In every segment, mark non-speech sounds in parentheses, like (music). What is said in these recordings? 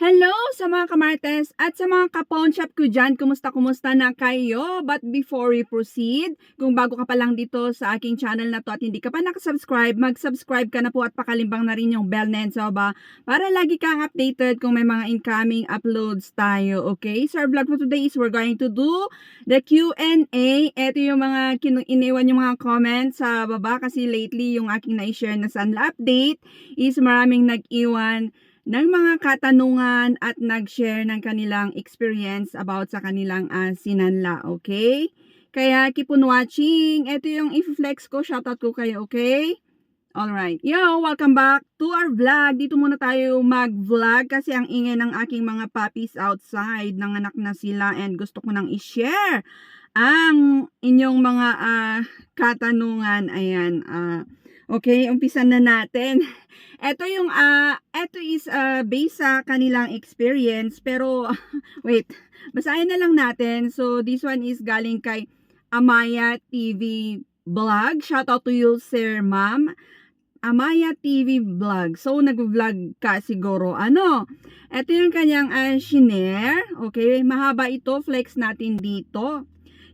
Hello sa mga kamartes at sa mga ka-pawn shop ko dyan. Kumusta, kumusta na kayo? But before we proceed, kung bago ka pa lang dito sa aking channel na to at hindi ka pa nakasubscribe, mag-subscribe ka na po at pakalimbang na rin yung bell na sa baba para lagi kang updated kung may mga incoming uploads tayo. Okay? So our vlog for today is we're going to do the Q&A. Ito yung mga iniwan yung mga comments sa baba kasi lately yung aking na-share na Sanla update is maraming nag-iwan ng mga katanungan at nag-share ng kanilang experience about sa kanilang uh, sinanla, okay? Kaya keep on watching. Ito yung i-flex ko, shoutout ko kayo, okay? Alright. Yo, welcome back to our vlog. Dito muna tayo mag-vlog kasi ang ingay ng aking mga puppies outside. Nanganak na sila and gusto ko nang i-share ang inyong mga uh, katanungan. Ayan. Uh, okay, umpisan na natin. (laughs) Ito yung, uh, ito is uh, based sa kanilang experience. Pero, (laughs) wait, basahin na lang natin. So, this one is galing kay Amaya TV Vlog. Shout out to you, Sir Ma'am. Amaya TV Vlog. So, nag-vlog ka siguro. Ano? Ito yung kanyang uh, shinare. Okay, mahaba ito. Flex natin dito.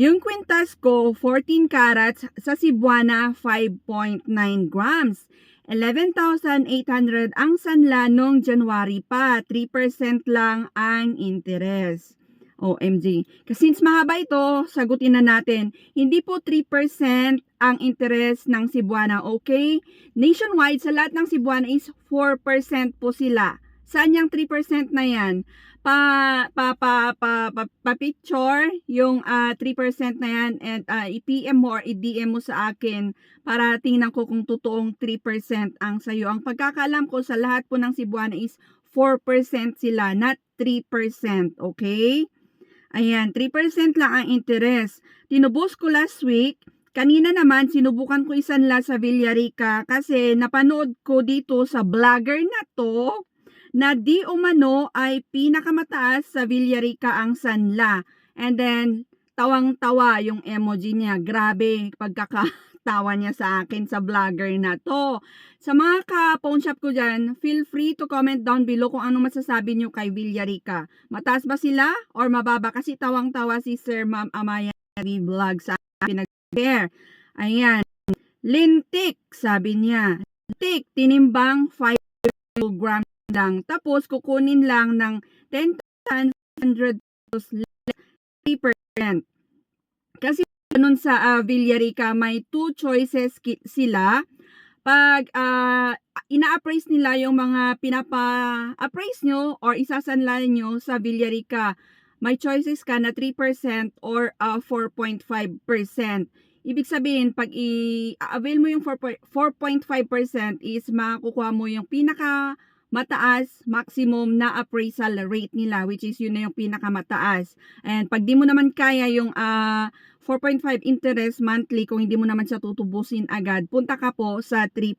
Yung quintas ko, 14 carats. Sa Cebuana, 5.9 grams. 11,800 ang sanla nung January pa. 3% lang ang interest. OMG. Kasi since mahaba ito, sagutin na natin. Hindi po 3% ang interest ng Cebuana, okay? Nationwide, sa lahat ng Cebuana is 4% po sila. Saan yung 3% na yan? Pa, pa, pa, pa, pa, pa picture yung uh, 3% na yan and uh, i-PM mo or i-DM mo sa akin para tingnan ko kung totoong 3% ang sayo. Ang pagkakalam ko sa lahat po ng Cebuana is 4% sila, not 3%. Okay? Ayan, 3% lang ang interest. Tinubos ko last week. Kanina naman, sinubukan ko isanla sa Villarica kasi napanood ko dito sa vlogger na to na di umano ay pinakamataas sa Villarica ang sanla. And then, tawang-tawa yung emoji niya. Grabe, pagkakatawa niya sa akin sa vlogger na to. Sa mga ka-phone shop ko dyan, feel free to comment down below kung ano masasabi niyo kay Villarica. Mataas ba sila or mababa? Kasi tawang-tawa si Sir Ma'am Amaya vlog sa pinag-share. Ayan. Lintik, sabi niya. Lintik, tinimbang 5 grams lang. Tapos, kukunin lang ng 10,500 pesos 3%. Kasi ganun sa uh, Villarica, may two choices sila. Pag uh, ina-appraise nila yung mga pinapa-appraise nyo or isasanla nyo sa Villarica, may choices ka na 3% or uh, 4.5%. Ibig sabihin, pag i-avail mo yung 4.5% is makukuha mo yung pinaka mataas maximum na appraisal rate nila which is yun na yung pinakamataas. And pag di mo naman kaya yung uh, 4.5 interest monthly kung hindi mo naman siya tutubusin agad, punta ka po sa 3%.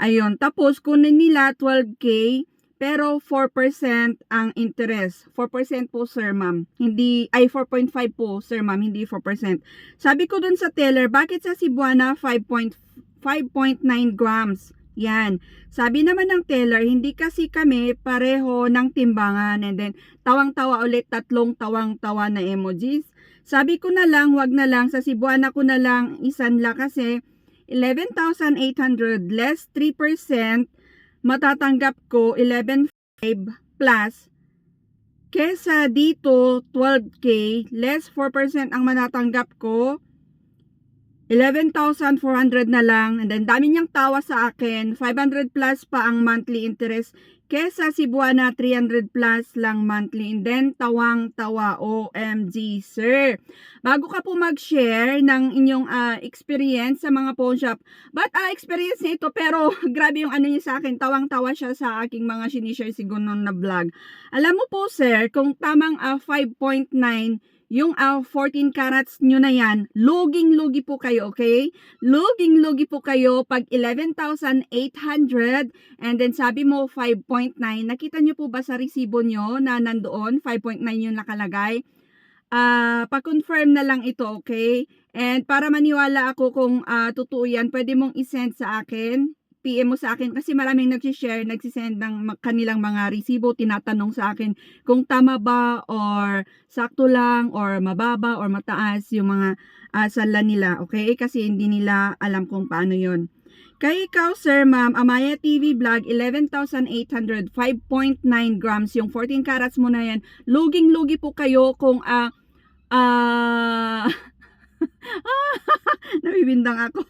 Ayun, tapos kunin nila 12k pero 4% ang interest. 4% po sir ma'am. Hindi, ay 4.5 po sir ma'am, hindi 4%. Sabi ko dun sa teller, bakit sa Cebuana 5.5.9 grams? Yan. Sabi naman ng teller, hindi kasi kami pareho ng timbangan. And then, tawang-tawa ulit, tatlong tawang-tawa na emojis. Sabi ko na lang, wag na lang, sa Cebuana ko na lang isanla kasi 11,800 less 3%, matatanggap ko 11,500 plus kesa dito 12k less 4% ang matatanggap ko 11,400 na lang. And then, dami niyang tawa sa akin. 500 plus pa ang monthly interest. Kesa Cebuana, 300 plus lang monthly. And then, tawang-tawa. OMG, sir. Bago ka po mag-share ng inyong uh, experience sa mga pawn shop. But, uh, experience na ito. Pero, (laughs) grabe yung ano niya sa akin. Tawang-tawa siya sa aking mga sinishare siguro na vlog. Alam mo po, sir, kung tamang uh, 5.9 yung uh, ah, 14 carats nyo na yan, luging-lugi po kayo, okay? Luging-lugi po kayo pag 11,800 and then sabi mo 5.9. Nakita nyo po ba sa resibo nyo na nandoon? 5.9 yung nakalagay. Uh, pa-confirm na lang ito, okay? And para maniwala ako kung uh, totoo yan, pwede mong isend sa akin PM mo sa akin kasi maraming nag-share, nagsisend ng kanilang mga resibo, tinatanong sa akin kung tama ba or sakto lang or mababa or mataas yung mga uh, sala nila, okay? Kasi hindi nila alam kung paano yon. Kay ikaw, sir, ma'am, Amaya TV vlog, 11,800, 5.9 grams, yung 14 carats mo na yan. Luging-lugi po kayo kung, ah, ah, (laughs) (laughs) nabibindang ako.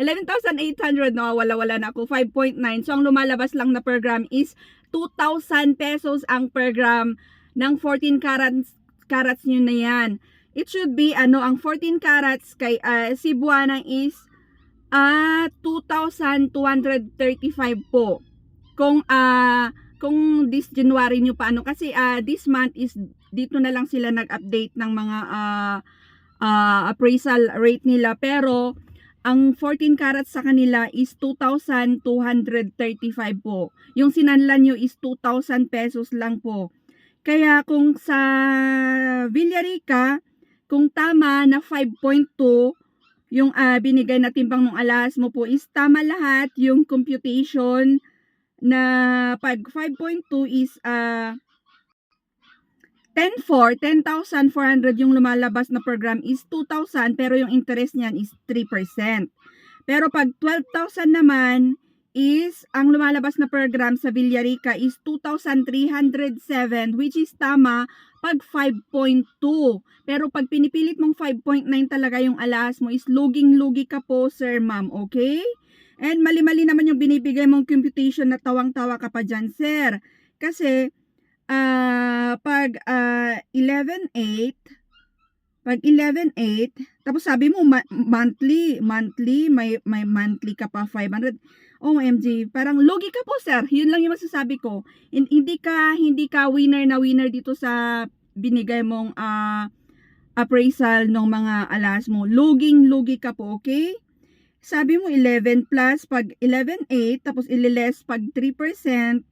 11,800, no, wala-wala na ako, 5.9. So, ang lumalabas lang na per gram is 2,000 pesos ang per gram ng 14 carats, carats nyo na yan. It should be, ano, ang 14 carats kay uh, Cebuana is ah 2,235 po. Kung ah kung this January nyo pa ano kasi ah this month is dito na lang sila nag-update ng mga ah ah, appraisal rate nila pero ang 14 carats sa kanila is 2,235 po. Yung sinanlan nyo is 2,000 pesos lang po. Kaya kung sa Villarica, kung tama na 5.2, yung ah, binigay na timbang ng alas mo po is tama lahat yung computation na pag 5.2 is uh, 10,400, 10,400 yung lumalabas na program is 2,000 pero yung interest niyan is 3%. Pero pag 12,000 naman is ang lumalabas na program sa Villarica is 2,307 which is tama pag 5.2. Pero pag pinipilit mong 5.9 talaga yung alas mo is luging-lugi ka po, sir, ma'am. Okay? And mali-mali naman yung binibigay mong computation na tawang-tawa ka pa dyan, sir. Kasi, ah pag ah 11.8, pag 11.8, tapos sabi mo ma- monthly, monthly, may, may monthly ka pa 500. OMG, parang lugi ka po sir. Yun lang yung masasabi ko. Hin- Hindi ka hindi ka winner na winner dito sa binigay mong ah, appraisal ng mga alas mo. Luging lugi ka po, okay? Sabi mo 11 plus pag 11.8 tapos ililes pag 3%,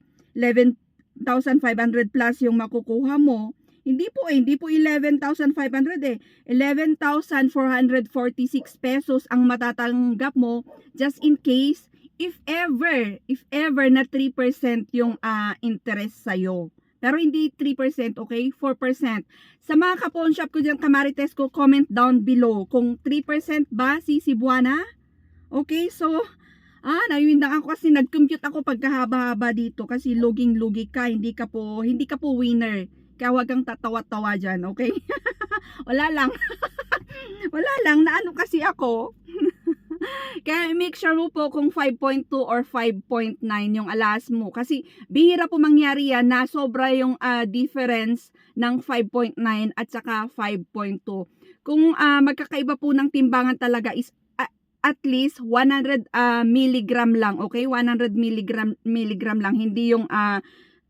11,500 plus yung makukuha mo. Hindi po eh, hindi po 11,500 eh. 11,446 pesos ang matatanggap mo just in case if ever, if ever na 3% yung ah, interest sa'yo. Pero hindi 3%, okay? 4%. Sa mga kapon shop ko dyan, kamarites ko, comment down below kung 3% ba si Cebuana? Okay, so, ah, naiwindang ako kasi nag-compute ako pagkahaba-haba dito kasi luging-lugi ka, hindi ka po, hindi ka po winner. Kaya wag kang tatawa-tawa dyan, okay? (laughs) Wala lang. (laughs) Wala lang, naano kasi ako. (laughs) Kaya make sure mo po kung 5.2 or 5.9 yung alas mo. Kasi bihira po mangyari yan na sobra yung ah, difference ng 5.9 at saka 5.2. Kung ah, magkakaiba po ng timbangan talaga is at least 100 ah, milligram lang, okay? 100 milligram, milligram lang, hindi yung ah,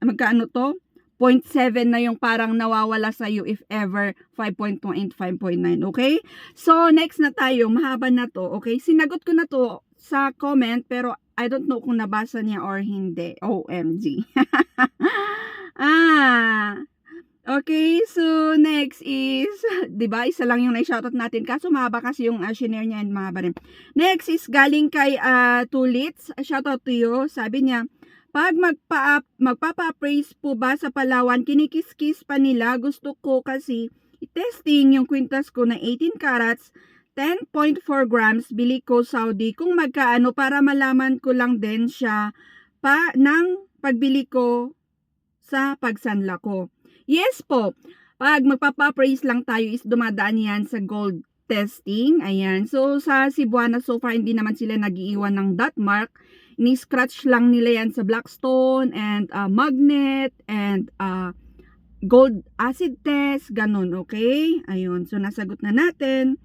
magkaano to? 0.7 na yung parang nawawala sa iyo if ever 5.2 and 5.9, okay? So, next na tayo, mahaba na to, okay? Sinagot ko na to sa comment, pero I don't know kung nabasa niya or hindi. OMG. (laughs) ah, Okay, so next is, (laughs) 'di ba? Isa lang yung na-shoutout natin kaso mahaba kasi yung uh, shinare niya and mahaba rin. Next is galing kay uh, Tulits. Shoutout to you. Sabi niya, pag magpa magpapa-praise po ba sa Palawan, kinikis-kis pa nila. Gusto ko kasi i-testing yung kwintas ko na 18 carats, 10.4 grams, bili ko Saudi. Kung magkaano para malaman ko lang din siya pa ng pagbili ko sa pagsanla ko. Yes po. Pag magpapa-praise lang tayo is dumadaan yan sa gold testing. Ayan. So, sa Cebuana so far, hindi naman sila nagiiwan ng dot mark. Ni-scratch lang nila yan sa blackstone and uh, magnet and uh, gold acid test. Ganun, okay? Ayun. So, nasagot na natin.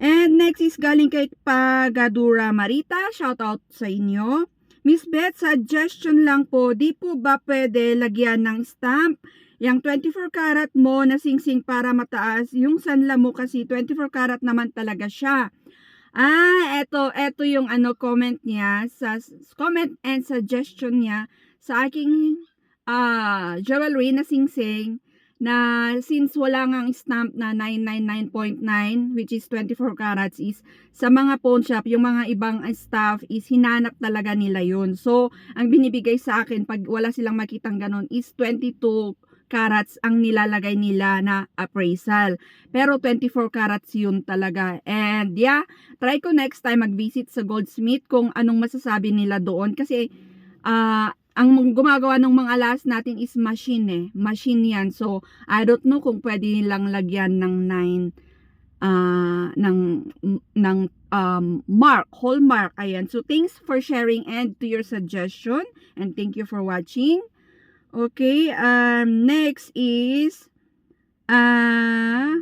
And next is galing kay Pagadura Marita. Shout out sa inyo. Miss Beth, suggestion lang po, di po ba pwede lagyan ng stamp Yang 24 karat mo na singsing para mataas, yung sanla mo kasi 24 karat naman talaga siya. Ah, eto, eto yung ano comment niya sa comment and suggestion niya sa aking ah jewelry na singsing na since wala ngang stamp na 999.9 which is 24 carats is sa mga pawn shop, yung mga ibang staff is hinanap talaga nila yun. So, ang binibigay sa akin pag wala silang makitang ganun is 22 carats ang nilalagay nila na appraisal. Pero 24 carats yun talaga. And yeah, try ko next time mag-visit sa Goldsmith kung anong masasabi nila doon. Kasi ah ang gumagawa ng mga alas natin is machine eh. Machine yan. So, I don't know kung pwede nilang lagyan ng 9 ah ng ng um, mark, hallmark. Ayan. So, thanks for sharing and to your suggestion. And thank you for watching. Okay. Um, next is ah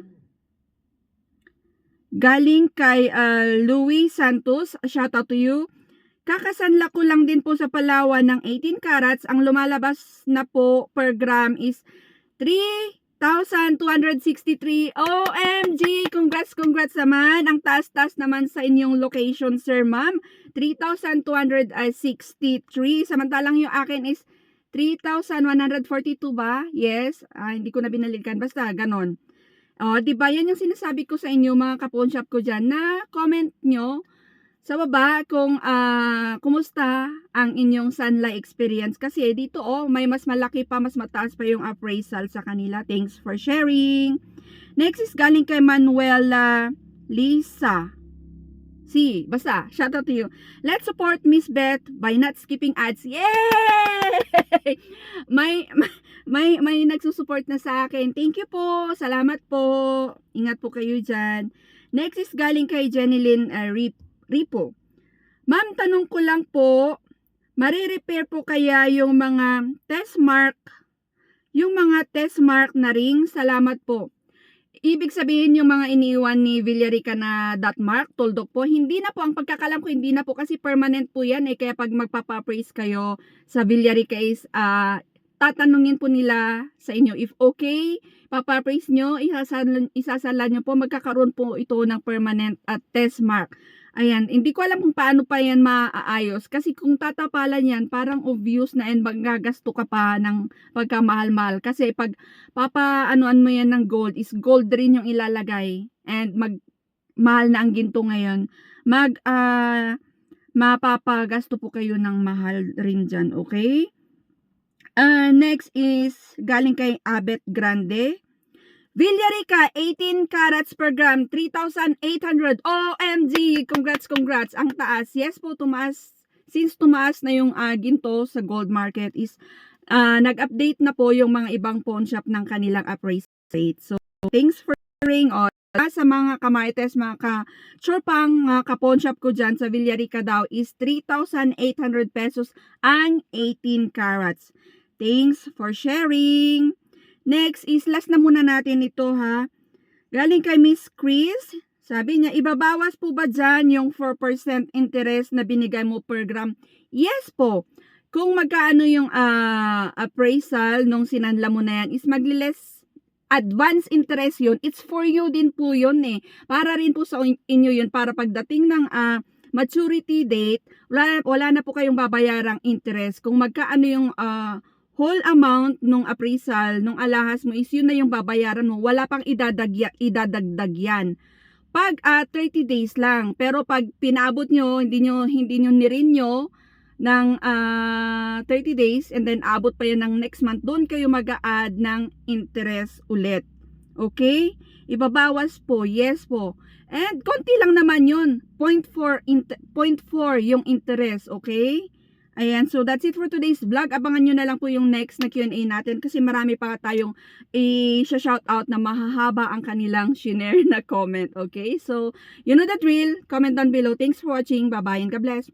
galing kay ah, Louis Santos. Shout out to you. Kakasanla ko lang din po sa Palawan ng 18 carats. Ang lumalabas na po per gram is 3,263. OMG! Congrats, congrats naman. Ang taas-taas naman sa inyong location, sir, ma'am. 3,263. Samantalang yung akin is 3,142 ba? Yes. Ah, hindi ko na binalikan. Basta, ganon. O, di ba yan yung sinasabi ko sa inyo, mga kapon shop ko dyan, na comment nyo sa baba kung ah kumusta ang inyong sunlight experience kasi dito oh may mas malaki pa mas mataas pa yung appraisal sa kanila thanks for sharing next is galing kay Manuela Lisa Si, basta, shout out to you. Let's support Miss Beth by not skipping ads. Yay! (laughs) may, may, may nagsusupport na sa akin. Thank you po. Salamat po. Ingat po kayo dyan. Next is galing kay Jenilyn uh, Rip, Ripo. Ma'am, tanong ko lang po, marirepair po kaya yung mga test mark, yung mga test mark na ring? Salamat po. Ibig sabihin yung mga iniwan ni Villarica na dot mark, tuldok po, hindi na po, ang pagkakalam ko, hindi na po kasi permanent po yan eh, kaya pag magpapapraise kayo sa Villarica is, ah, tatanungin po nila sa inyo if okay, papapraise nyo, isasalan, isasalan nyo po, magkakaroon po ito ng permanent at test mark. Ayan, hindi ko alam kung paano pa yan maaayos kasi kung tatapalan yan, parang obvious na and magagasto ka pa ng pagkamahal-mahal kasi pag papa-anuan mo yan ng gold is gold rin yung ilalagay and mag mahal na ang ginto ngayon. Mag ah mapapagasto po kayo ng mahal rin dyan, okay? Uh, next is galing kay Abet Grande. Villarica, 18 carats per gram, 3,800. OMG! Congrats, congrats. Ang taas. Yes po, tumaas. Since tumaas na yung uh, ginto sa gold market is uh, nag-update na po yung mga ibang pawn shop ng kanilang appraisal rate. So, thanks for sharing on. Sa mga kamarites, mga ka-chorpang uh, ka-pawn shop ko dyan sa Villarica daw is 3,800 pesos ang 18 carats. Thanks for sharing. Next is last na muna natin ito ha. Galing kay Miss Chris. Sabi niya, ibabawas po ba dyan yung 4% interest na binigay mo per gram? Yes po. Kung magkaano yung uh, appraisal nung sinanla mo na yan is magliles advance interest yun. It's for you din po yun eh. Para rin po sa inyo yun para pagdating ng uh, maturity date, wala, wala na po kayong babayarang interest. Kung magkaano yung uh, whole amount nung appraisal, nung alahas mo is yun na yung babayaran mo. Wala pang idadagya, idadagdag yan. Pag uh, 30 days lang, pero pag pinaabot nyo, hindi nyo, hindi nyo nirinyo ng uh, 30 days and then abot pa yan ng next month, doon kayo mag-a-add ng interest ulit. Okay? Ibabawas po, yes po. And konti lang naman yun. 0.4 0.4 yung interest, okay? Ayan, so that's it for today's vlog. Abangan nyo na lang po yung next na Q&A natin kasi marami pa tayong i-shout out na mahahaba ang kanilang shinare na comment. Okay, so you know the drill. Comment down below. Thanks for watching. Bye-bye and God bless.